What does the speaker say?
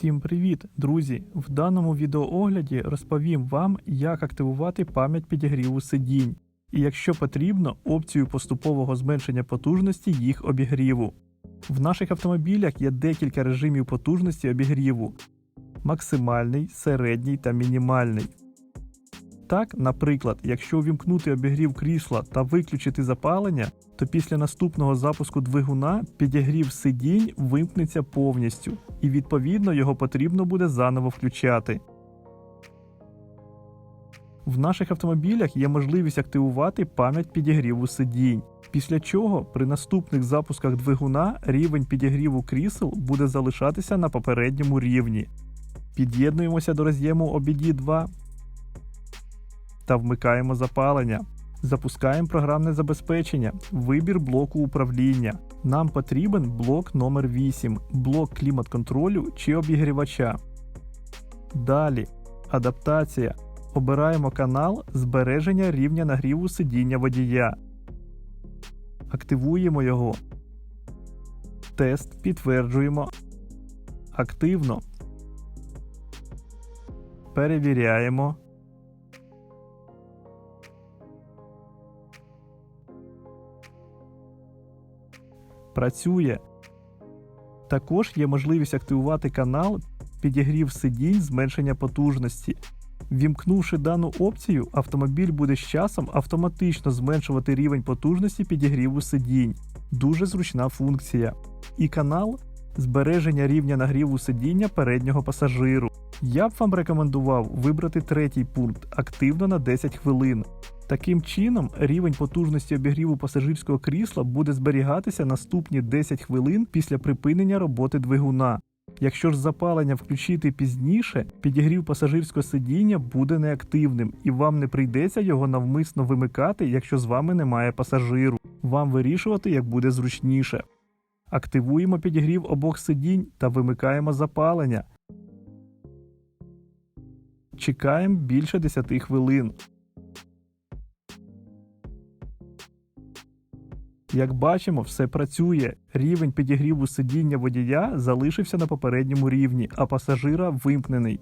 Всім привіт, друзі! В даному відеоогляді розповім вам, як активувати пам'ять підігріву сидінь, і якщо потрібно, опцію поступового зменшення потужності їх обігріву. В наших автомобілях є декілька режимів потужності обігріву: максимальний, середній та мінімальний. Так, наприклад, якщо увімкнути обігрів крісла та виключити запалення, то після наступного запуску двигуна підігрів сидінь вимкнеться повністю, і відповідно його потрібно буде заново включати. В наших автомобілях є можливість активувати пам'ять підігріву сидінь, після чого при наступних запусках двигуна рівень підігріву крісел буде залишатися на попередньому рівні. Під'єднуємося до роз'єму OBD 2 та вмикаємо запалення. Запускаємо програмне забезпечення, вибір блоку управління. Нам потрібен блок номер 8 блок клімат-контролю чи обігрівача. Далі адаптація. Обираємо канал збереження рівня нагріву сидіння водія. Активуємо його. Тест підтверджуємо. Активно. Перевіряємо. Працює. Також є можливість активувати канал підігрів сидінь зменшення потужності. Вімкнувши дану опцію, автомобіль буде з часом автоматично зменшувати рівень потужності підігріву сидінь. Дуже зручна функція. І канал збереження рівня нагріву сидіння переднього пасажиру. Я б вам рекомендував вибрати третій пункт активно на 10 хвилин. Таким чином, рівень потужності обігріву пасажирського крісла буде зберігатися наступні 10 хвилин після припинення роботи двигуна. Якщо ж запалення включити пізніше, підігрів пасажирського сидіння буде неактивним і вам не прийдеться його навмисно вимикати, якщо з вами немає пасажиру. Вам вирішувати, як буде зручніше. Активуємо підігрів обох сидінь та вимикаємо запалення. Чекаємо більше 10 хвилин. Як бачимо, все працює. Рівень підігріву сидіння водія залишився на попередньому рівні, а пасажира вимкнений.